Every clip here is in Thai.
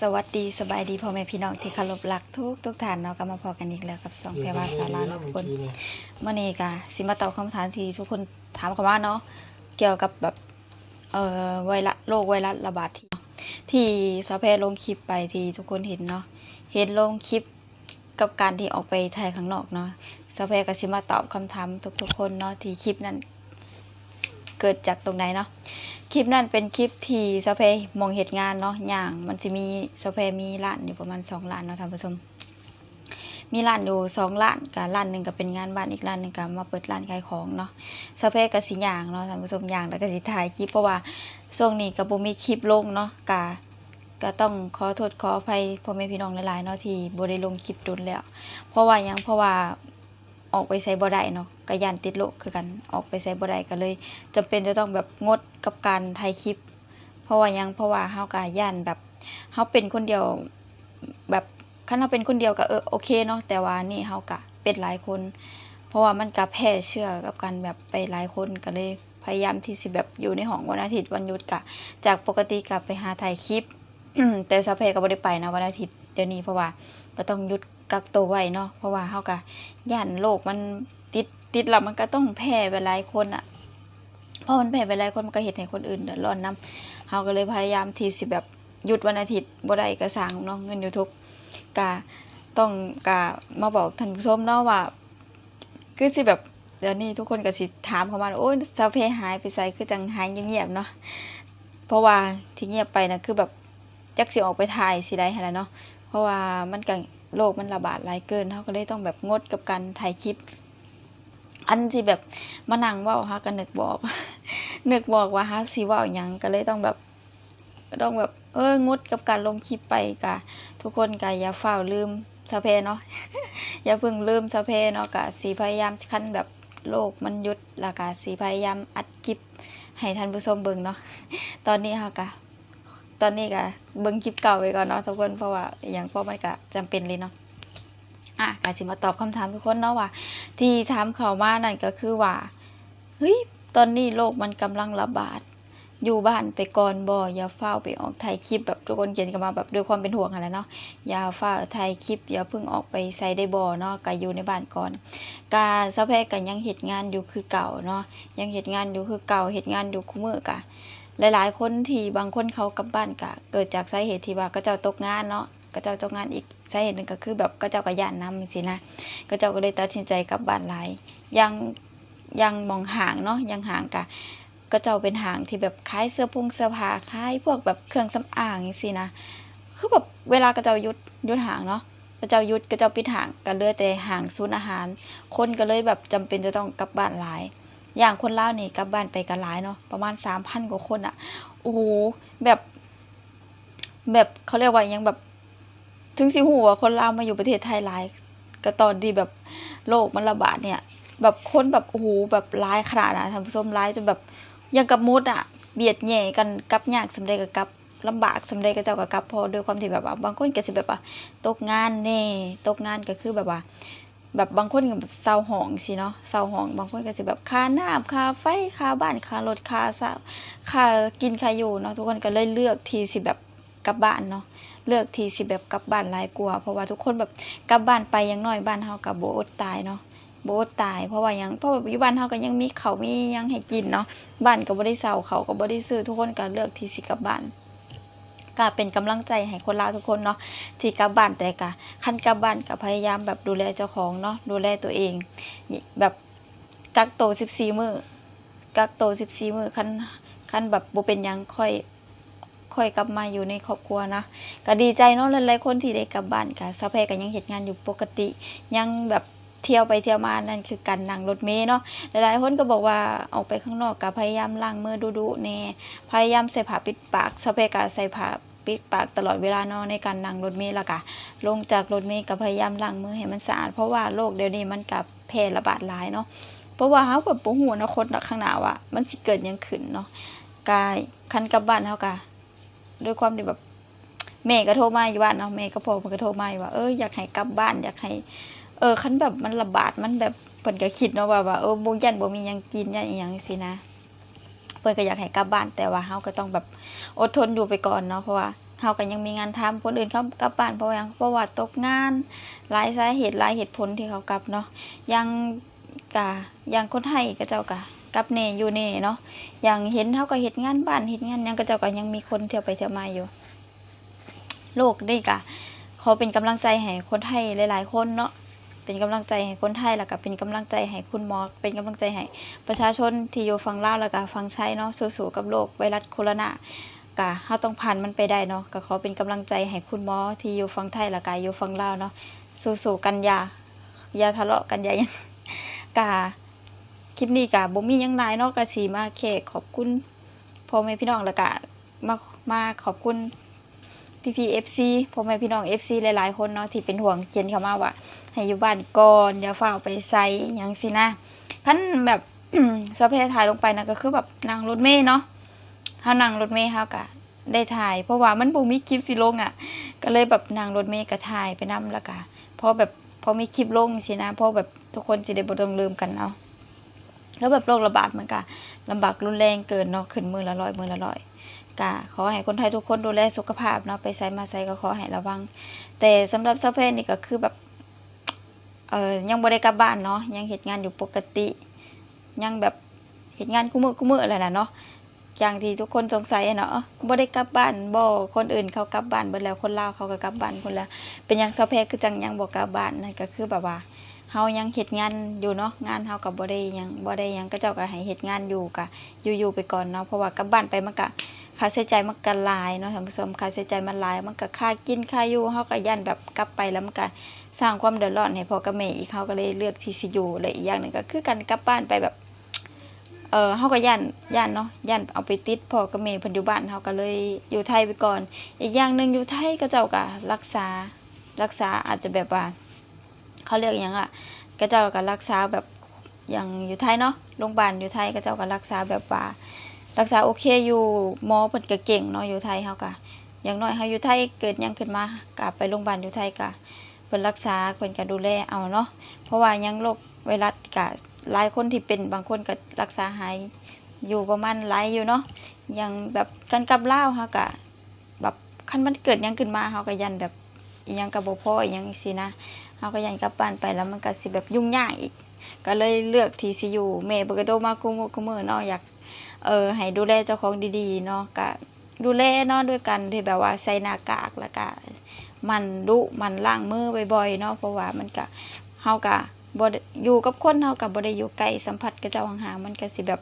สวัสดีสบายดีพ่อแม่พี่น้องที่เคารพรักทุกทุกท่านเนาะก็มาพอกันอีกแล้วกับสองแพรวาสาราเนาะทุกคนเมื่อนี้ก็สิมาตอบคำถามที่ทุกคนถามกันว่าเนาะเกี่ยวกับแบบเอ่อไวรัสโรคไวรัสระบาดที่ที่สาวแพรลงคลิปไปที่ทุกคนเห็นเนาะเห็นลงคลิปกับการที่ออกไปถ่ายข้างนอกเนาะสาวแพรก็สิมาตอบคำถามทุกๆคนเนาะที่คลิปนั้นเกิดจากตรงไหนเนาะค ลิปนั้นเป็นคลิปที่สเปย์มองเหตุงานเนาะอย่างมันจะมีสเปย์มีร้านอยู่ประมาณสองร้านเนาะท่านผู้ชม มีร้านอยู่สองร้านกับร้านหนึ่งก็เป็นงานบ้านอีกร้านหนึ่งก็มาเปิดร้านขายของเนาะสเปย์กับสีอย่างเนาะท่านผู้ชมอย่างแล้วก็สิถ่ายคลิปเพราะว่าช่วงนี้ก็บ่มีคลิปลงเนาะกะก็ต้องขอโทษขออภัยพ่อแม่พี่น้องหลายๆเนาะที่บ่ได้ลงคลิปดุนแล้ว เพราะว่ายังเพราะว่า ออกไปใช้บ่ได้เนาะก็ยันติดโรคคือกันออกไปใช้บ่ได้ก็เลยจำเป็นจะต้องแบบงดกับการถ่ายคลิป เพราะว่ายังเพราะว่าเฮากะย่านแบบเฮาเป็นคนเดียวแบบคันเฮาเป็นคนเดียวก็เออโอเคเนาะแต่ว่านี่เฮากะเป็นหลายคน เพราะว่ามันก็แพร่เชื้อกับการแบบไปหลายคนก็เลยพยายามที่สิแบบอยู่ในห้องวันอาทิตย์วันหยุดกะ จากปกติกะไปหาถ่ายคลิป แต่สะเพก็บ่ได้ไปนะวันอาทิตย์เดี๋ยวนี้เพราะว่าเราต้องหยุดกักตัวไว้เนาะเพราะว่าเฮากะย่านโรคมันติดติดแล้วมันก็ต้องแพร่ไปหลายคนอะพราะมันแผ่ไปหลายคนมันก็เห็นให้คนอื่นเดือดร้อนนํเฮาก็เลยพยายามที่สิแบบหยุดวันอาทิตย์บ่ได้ก็สร้างเนาะเงิน YouTube กะต้องกะมาบอกท่านผู้ชมเนาะว่าคือสิแบบเดี๋ยวนี้ทุกคนก็สิถามเข้ามาโอ้ยซาเพหายไปไสคือจังหายเงียบๆเนาะเพราะว่าที่เงียบไปนะคือแบบ จักสิออกไปถ่ายสิได้หั่นแหละเนาะเพราะว่ามันก็โรคมันระบาดหลายเกินเฮาก็เลยต้องแบบงดกับการถ่ายคลิป อันที่แบบมานั่งเว้าฮาก็นึกบอกนึกบอกว่าฮาสิเว้าหยังก็เลยต้องแบบต้องแบบเอองดกับการลงคลิปไปกะทุกคนกะอย่าเฝ้าลืมสะเพเนาะอย่าเพิ่งลืมสะเพเนาะกะสีพยายามคั้นแบบโลกมันยุดล้วกะสีพยายามอัดคลิปให้ท่านผู้ชมเบิ่งเนาะตอนนี้เฮากะ ตอนนี้กะเบิ่งคลิปเก่าไปก่อนเนาะทุกคนเพราะว่าอหย่างเพราะมันกะจำเป็นเลยเนาะอะกะสิมาตอบคำถามทุกคนเนาะว่า ที่ถามเขามานั่นก็คือว่าเฮ้ยตอนนี้โรคมันกำลังระบาด อยู่บ้านไปก่อนบ่อย่าเฝ้าวไปออกถ่ายคลิปแบบทุกคนเขียนกันมาแบบด้วยความเป็นห่วงอะไรเนาะอย่าเฝ้าวถ่ายคลิปอย่าเพิ่งออกไปใส่ได้บ่เนาะก็อยู่ในบ้านก่อนกาสะแพกันยังเฮ็ดงานอยู่คือเก่าเนาะยังเฮ็ดงานอยู่คือเก่าเฮ็ดงานอยู่คู่มือกะ หลายๆ คนที่บางคนเขากลับบ้านกะเกิดจากสาเหตุที่ว่าก็เจ้าตกงานเนาะก็เจ้าตกงานอีกสาเหตุหนึ่งก็คือแบบก็เจ้าก็ย่านนำสินะก็เจ้าก็เลยตัดสินใจกลับบ้านหลายยังยังมองห่างเนาะยังห่างกะก็เจ้าเป็นห่างที่แบบขายเสื้อพุงเสื้อผ้าขายพวกแบบเครื่องสำอางอย่างสินะคือแบบเวลาก็เจ้ายุดยุดห่างเนาะก็เจ้ายุดก็เจ้าปิดห่างก็เลือแต่ห่างศูนอาหาร คนก็เลยแบบจำเป็นจะต้องกลับบ้านหลาย อย่างคนเล่านี่กลับบ้านไปกันหลายเนาะประมาณสามพันกว่าคนอะโอ้โหแบบ แบบเขาเรียกว่ายังแบบ ถึงสิหูว่าคนลาวมาอยู่ประเทศไทยหลายก็ตอนที่แบบโรคมันระบาดเนี่ย แบบคนแบบโอ้โหแบบร้ายขนาดนะท่านผู้ชมร้ายจนแบบยังกับมุดอะเบียดแย่กันกับยากสำเร็จกับกับลำบากสำเร็จกับเจ้ากับกับพอด้วยความที่แบบว่าบางคนก็สิแบบว่าตกงานแน่ตกงานก็คือแบบว่า แบบบางคนก็แบบเศร้าหองสิเนาะเศร้าหอง บางคนก็สิแบบค่าน้ำค่าไฟค่าบ้านค่ารถค่าเศร้าค่ากินค่าอยู่เนาะทุกคนก็เลยเลือกที่สิแบบกลับบ้านเนาะเลือกที่สิแบบกลับบ้านหลายกว่าเพราะว่าทุกคนแบบกลับบ้านไปยังน้อยบ้านเฮากับโบอดตายเนาะโบอดตายเพราะว่ายังเพราะว่าอยู่บ้านเฮาก็ยังมีเขามียังให้กินเนาะบ้านก็บ่ได้เซาเขาก็บ่ได้ซื้อทุกคนก็เลือกที่สิกลับบ้าน ก็เป็นกำลังใจให้คนลาวทุกคนเนาะที่กลับบ้านแต่ก็คันกลับบ้านก็พยายามแบบดูแลเจ้าของเนาะดูแลตัวเอง แบบกักโตว14มื้อกักโตว14มื้อคันคันแบบบ่เป็นยังค่อยค่อยกลับมาอยู่ในครอบครัวนะก็ดีใจเนาะหลายๆคนที่ได้กลับบ้านก็สะแพก็ยังเฮ็ดงานอยู่ปกติ ยังแบบ เที่ยวไปเที่ยวมานั่นคือการนั่งรถเมล์เนาะหลายๆคนก็บอกว่าออกไปข้างนอกก็พยายามล้างมือดุๆแน่พยายามใส่ผ้าปิดปากสเปกาใส่ผ้าปิดปากตลอดเวลาเนาะในการนั่งรถเมล์ละกะลงจากรถเมล์ก็พยายามล้างมือให้มันสะอาดเพราะว่าโรคเดี๋ยวนี้มันกับแพร่ระบาดหลายเนาะเพราะว่าเฮาแบบบ่ฮู้อนาคตข้างหน้าว่ามันสิเกิดยังขึ้นเนาะกายคันกลับบ้านเฮาก็ด้วยความที่แบบแม่ก็โทรมาอยู่บ้านเนาะแม่ก็พอเพิ่นก็โทรมาอยู่ว่าเอออยากให้กลับบ้านอยากให้ เออคันแบบมันระบาดมันแบบเพิ่นก็คิดเนาะว่าว่าเออบ่ยันบ่มีหยังกินยันอีหยังสินะเพิ่นก็อยากให้กลับบ้านแต่ว่าเฮาก็ต้องแบบอดทนอยู่ไปก่อนเนาะเพราะว่าเฮาก็ยังมีงานทำคนอื่นเขากลับบ้านเพราะยังเพราะว่าตกงานหลายสาเหตุหลายเหตุผลที่เขากลับเนาะยังกะยังคนไทยก็เจ้ากะกลับเน่อยู่เน่เนาะอย่างเห็นเฮาก็เฮ็ดงานบ้านเฮ็ดงานยังก็เจ้าก็ยังมีคนเที่ยวไปเที่ยวมาอยู่ โลกนี่กะขอเป็นกำลังใจให้คนไทยหลาย ๆ คนเนาะ เป็นกำลังใจให้คนไทยแล้วก็เป็นกำลังใจให้คุณหมอเป็นกำลังใจให้ประชาชนที่อยู่ฝั่งลาวแล้วก็ฝั่งไทยเนาะสู้ๆกับโรคไวรัสโคโรนากะเฮาต้องผ่านมันไปได้เนาะก็ขอเป็นกำลังใจให้คุณหมอที่อยู่ฝั่งไทยและกาอยู่ฝั่งลาวเนาะสู้ๆกันอยาอย่าทะเลาะกันอย่ายังกะคลิปนี้กะบ่มียังหลายเนาะก็สิมาแค่ขอบคุณพ่อแม่พี่น้องแล้วก็มามาขอบคุณ พี่พี FC พ่อแม่พี่น้อง FC หลายๆ คนเนาะที่เป็นห่วงเขียนเข้ามาว่า ให้อยู่บ้านก่อนอย่าเฝ้าไปไสหยังสินะคันแบบสะเพถ่ายลงไปนะก็คือแบบนั่งรถเมล์เนาะเฮานั่งรถเมล์เฮาก็ได้ถ่าย เพราะว่ามันบ่มีคลิปสิลงอะ ก็เลยแบบนั่งรถเมล์ก็ถ่ายไปนํแล้วก็พอแบบพอมีคลิปลงสินะเพราะแบบทุกคนสิได้บ่ต้องลืมกันเนาะแล้วแบบโรคระบาดมันก็ลำบากรุนแรงเกินเนาะขึ้นมือละร้อยมือละร้อย ก็ขอให้คนไทยทุกคนดูแลสุขภาพเนาะไปไสมาไสก็ขอให้ระวัง แต่สำหรับเจ้าเพศนี่ก็คือแบบเออยังบ่ได้กลับบ้านเนาะยังเฮ็ดงานอยู่ปกติ ยังแบบเฮ็ดงานคุมื้อคุมื้ออะไรนะเนาะอย่างที่ทุกคนสงสัยเนาะบ่ได้กลับบ้านบ่คนอื่นเขากลับบ้านเบิดแล้วคนลาวเขาก็กลับบ้านคนละเป็นยังเซาแพคือจังยังบ่กลับบ้านนั่นก็คือแบบว่าเฮายังเฮ็ดงานอยู่เนาะงานเฮาก็บ่ได้ยังบ่ได้ยังก็เจ้าก็ให้เฮ็ดงานอยู่ก็อยู่ๆไปก่อนเนาะเพราะว่ากลับบ้านไปมันก็ ค่าใช้จ่ายมันก็หลายเนาะท่านผู้ชมค่าใช้จ่ายมันหลาย มันก็ค่ากินค่าอยู่เฮาก็ย่านแบบกลับไปแล้วมันก็สร้างความเดือดร้อนให้พ่อกับแม่อีกเฮาก็เลยเลือกที่สิอยู่และอีกอย่างหนึ่งก็คือการกลับบ้านไปแบบเออเฮาก็ย่านย่านเนาะย่านเอาไปติดพ่อกับแม่เพิ่นอยู่บ้านเฮาก็เลยอยู่ไทยไปก่อน อีกอย่างหนึ่งอยู่ไทยก็เจ้าก็รักษารักษาอาจจะแบบว่าเขาเรียกหยังอะก็เจ้าก็รักษาแบบอย่างอยู่ไทยเนาะโรงพยาบาลอยู่ไทยก็เจ้าก็รักษาแบบว่า รักษาโอเคอยู่หมอเพิ่นก็เก่งเนาะอยู่ไทยเฮาก็อย่างน้อยเฮาอยู่ไทยเกิดยังขึ้นมาก็ไปโรงพยาบาลอยู่ไทยก็เพิ่นรักษาเพิ่นก็ดูแลเอาเนาะเพราะว่ายังโรคไวรัสก็หลายคนที่เป็นบางคนก็รักษาหายอยู่ประมาณหลายอยู่เนาะอย่างแบบกันกับเลาเฮาก็แบบคันมันเกิดยังขึ้นมาเฮาก็ยันแบบอียังก็บ่พออียังสินะเฮาก็ยันกลับบ้านไปแล้วมันก็สิแบบยุ่งยากอีก ก็เลยเลือกที่สิอยู่แม่เบิกโตมาคุมคุมือเนาะอยาก เออให้ดูแลเจ้าของดีๆเนาะก็ดูแลเนาะด้วยกันที่แบบว่าใส่หน้ากากแล้วก็มันดุมันล้างมือบ่อยๆเนาะเพราะว่ามันก็เฮาก็บ่อยู่กับคนเฮาก็บ่ได้อยู่ใกล้สัมผัสกับเจ้าห่างๆมันก็สิแบบ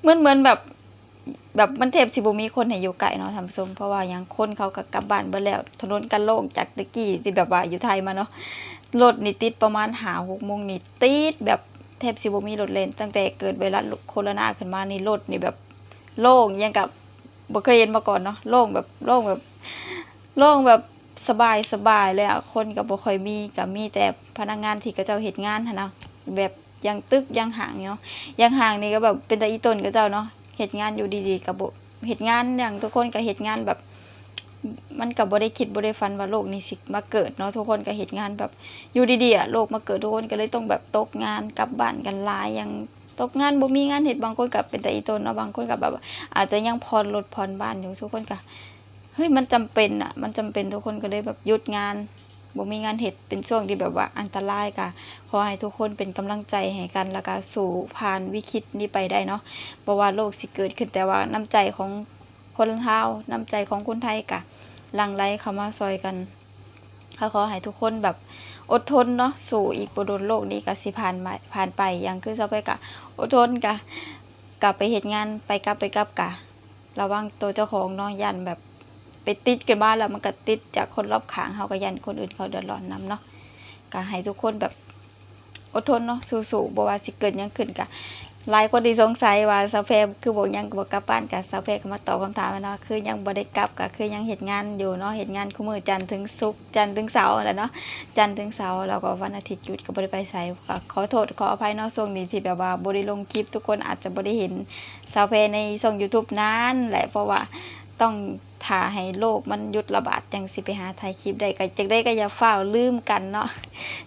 เหมือนเหมือนแบบแบบมันแทบสิบ่มีคนให้อยู่ใกล้เนาะท่านผู้ชมเพราะว่าหยังคนเขาก็กลับบ้านเบิดแล้วถนนกันโล่งจากตะกี้ที่แบบว่าอยู่ไทยมาเนาะรถนี่ติดประมาณ5 6โมงนี่ติดแบบ แทบสิบ่มีรถเลนตั้งแต่เกิดไวรัสโคโรนาขึ้นมานี่รถนี่แบบโล่งยังกับบ่เคยเห็นมาก่อนเนาะโล่งแบบโล่งแบบโล่งแบบสบายสบายเลยอะคนก็บ่ค่อยมีก็มีแต่พนักงานที่เขาเจ้าเฮ็ดงานหนะแบบยังตึกยังห่างเนาะยังห่างนี่ก็แบบเป็นตาอีต้นเขาเจ้าเนาะเฮ็ดงานอยู่ดีๆก็บ่เฮ็ดงานอย่างทุกคนก็เฮ็ดงานแบบ มันก็บ่ได้คิดบ่ได้ฝันว่าโลกนี้สิมาเกิดเนาะทุกคนก็เฮ็ดงานแบบอยู่ดีๆโลกมาเกิดทุกคนก็เลยต้องแบบตกงานกลับบ้านกันหลายอย่างตกงานบ่มีงานเฮ็ดบางคนก็เป็นแต่อีตนเนาะบางคนก็แบบ อาจจะยังผ่อนรถผ่อนบ้านอยู่ทุกคนก็เฮ้ยมันจำเป็นอะมันจำเป็นทุกคนก็เลยแบบหยุดงานบ่มีงานเฮ็ดเป็นช่วงที่แบบว่าอันตรายก็ขอให้ทุกคนเป็นกำลังใจให้กันแล้วก็สู่ผ่านวิกฤตนี้ไปได้เนาะบ่ว่าโลกสิเกิดขึ้นแต่ว่าน้ำใจของ คนลาวน้ำใจของคนไทยก็หลังไหลเข้ามาซอยกันก็ขอให้ทุกคนแบบอดทนเนาะสู่อีกบโดนโลกนี้ก็สิผ่านมาผ่านไปอย่างคือเซาไปกะอดทนกะกลับไปเฮ็ดงานไปกลับไปกลับกะระวังตัวเจ้าของเนาะยันแบบไปติดกันบ้านแล้วมันก็ติดจากคนรอบข้างเฮาก็ยันคนอื่นเขาเดือดร้อนนํเนาะก็ให้ทุกคนแบบอดทนเนาะสู้ๆบ่ว่าสิเกิดยังขึ้นกะ หลายคนที่สงสัยว่าซาแพคือบ่ยังบอกลับบ้านกะซาแพก็มาตอบคำถามเนาะคือยังบ่ได้กลับก็คือยังเหตุงานอยู่เนาะเหตุงานคุมื้อจันทร์ถึงศุกร์จันทร์ถึงเสาร์แหละเนาะจันทร์ถึงเสาร์แล้วก็วันอาทิตย์หยุดก็บ่ได้ไปใสก็ขอโทษขออภัยเนาะช่วงนี้ที่แบบว่าบ่ได้ลงคลิปทุกคนอาจจะบ่ได้เห็นสาวเพในช่อง YouTube นั้นแหละเพราะว่า ต้องถ่าให้โลกมันยุดระบาดจังสิไปหาถ่ายคลิปได้ก็จังได้ก็อย่าฟ้าลืมกันเนาะ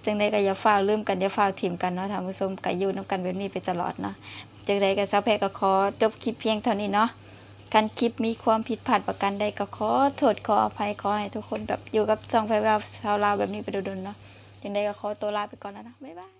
จังได้ก็อย่าฟ้าลืมกันอย่าฟ้าถิ่มกันเนาะท่านผู้ชมก็อยู่นํกันแบบนี้ไปตลอดเนาะจังได้ก็สาวเพก็ขอจบคลิปเพียงเท่านี้เนาะการคลิปมีความผิดพลาดประการใดก็ขอโทษขออภัยขอให้ทุกคนแบบอยู่กับซองไฟว่าชาวลาวแบบนี้ไปโดนๆเนาะจังใดก็ขอตัวลาไปก่อนแล้วนะบ๊ายบาย